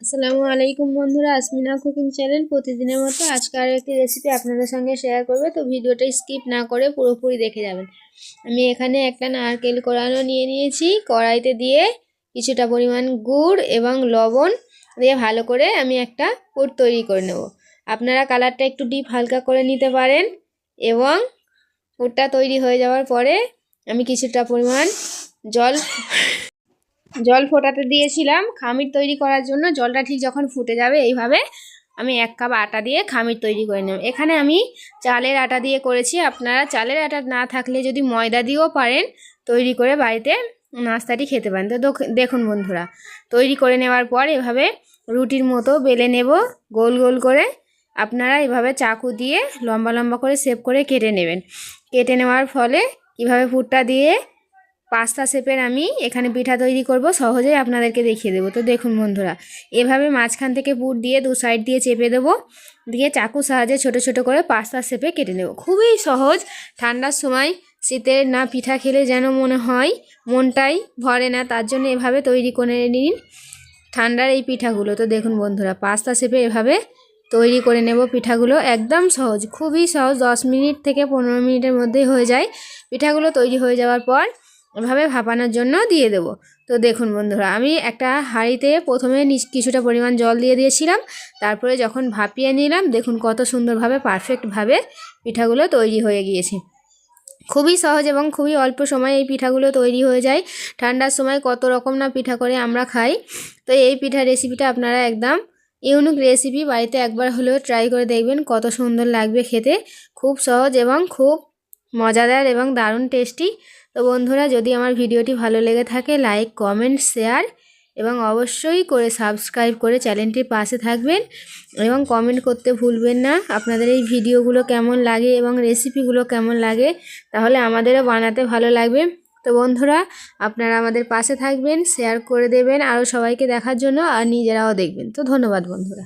আসসালামু আলাইকুম বন্ধুরা, আসমিনা কুকিং চ্যানেল। প্রতিদিনের মতো আজকে আর একটি রেসিপি আপনাদের সঙ্গে শেয়ার করবে। তো ভিডিওটা স্কিপ না করে পুরোপুরি দেখে যাবেন। আমি এখানে একটা নারকেল কোড়ানো নিয়ে নিয়েছি। কড়াইতে দিয়ে কিছুটা পরিমাণ গুড় এবং লবণ দিয়ে ভালো করে আমি একটা পুর তৈরি করে নেব। আপনারা কালারটা একটু ডিপ হালকা করে নিতে পারেন এবং পুরটা তৈরি হয়ে যাওয়ার পরে আমি কিছুটা পরিমাণ জল জল ফোটাতে দিয়েছিলাম খামির তৈরি করার জন্য। জলটা ঠিক যখন ফুটে যাবে এইভাবে আমি এক কাপ আটা দিয়ে খামির তৈরি করে নেব। এখানে আমি চালের আটা দিয়ে করেছি। আপনারা চালের আটা না থাকলে যদি ময়দা দিয়েও পারেন তৈরি করে বাড়িতে নাস্তাটি খেতে পারেন। তো দেখুন বন্ধুরা, তৈরি করে নেওয়ার পর এভাবে রুটির মতো বেলে নেব, গোল গোল করে। আপনারা এভাবে চাকু দিয়ে লম্বা লম্বা করে সেভ করে কেটে নেবেন। কেটে নেওয়ার ফলে কীভাবে ফুটটা দিয়ে পাস্তা শেপের আমি এখানে পিঠা তৈরি করব, সহজেই আপনাদেরকে দেখিয়ে দেবো। তো দেখুন বন্ধুরা, এভাবে মাঝখান থেকে পুর দিয়ে দু সাইড দিয়ে চেপে দেবো, দিয়ে চাকু সাহায্যে ছোট ছোট করে পাস্তা শেপে কেটে নেব। খুবই সহজ, ঠান্ডার সময় শীতের না পিঠা খেলে যেন মনে হয়, মনটাই ভরে না, তার জন্য এভাবে তৈরি করে নিন ঠান্ডার এই পিঠাগুলো। তো দেখুন বন্ধুরা, পাস্তা শেপে এভাবে তৈরি করে নেব পিঠাগুলো, একদম সহজ, খুবই সহজ, দশ মিনিট থেকে পনেরো মিনিটের মধ্যেই হয়ে যায়। পিঠাগুলো তৈরি হয়ে যাওয়ার পর এভাবে ভাপানোর জন্য দিয়ে দেবো। তো দেখুন বন্ধুরা, আমি একটা হাঁড়িতে প্রথমে কিছুটা পরিমাণ জল দিয়ে দিয়েছিলাম। তারপরে যখন ভাপিয়ে নিলাম, দেখুন কত সুন্দরভাবে পারফেক্টভাবে পিঠাগুলো তৈরি হয়ে গিয়েছে। খুবই সহজ এবং খুবই অল্প সময়ে এই পিঠাগুলো তৈরি হয়ে যায়। ঠান্ডার সময় কত রকম না পিঠা করে আমরা খাই। তো এই পিঠা রেসিপিটা আপনারা একদম ইউনিক রেসিপি বাড়িতে একবার হলেও ট্রাই করে দেখবেন কত সুন্দর লাগবে খেতে। খুব সহজ এবং খুব মজাদার এবং দারুণ টেস্টি তো বন্ধুরা, যদি আমার ভিডিওটি ভালো লেগে থাকে লাইক কমেন্ট শেয়ার এবং অবশ্যই করে সাবস্ক্রাইব করে চ্যানেলটির পাশে থাকবেন এবং কমেন্ট করতে ভুলবেন না। আপনাদের এই ভিডিওগুলো কেমন লাগে এবং রেসিপিগুলো কেমন লাগে, তাহলে আমাদেরও বানাতে ভালো লাগবে। তো বন্ধুরা, আপনারা আমাদের পাশে থাকবেন শেয়ার করে দেবেন, আরও সবাইকে দেখার জন্য আর নিজেরাও দেখবেন। তো ধন্যবাদ বন্ধুরা।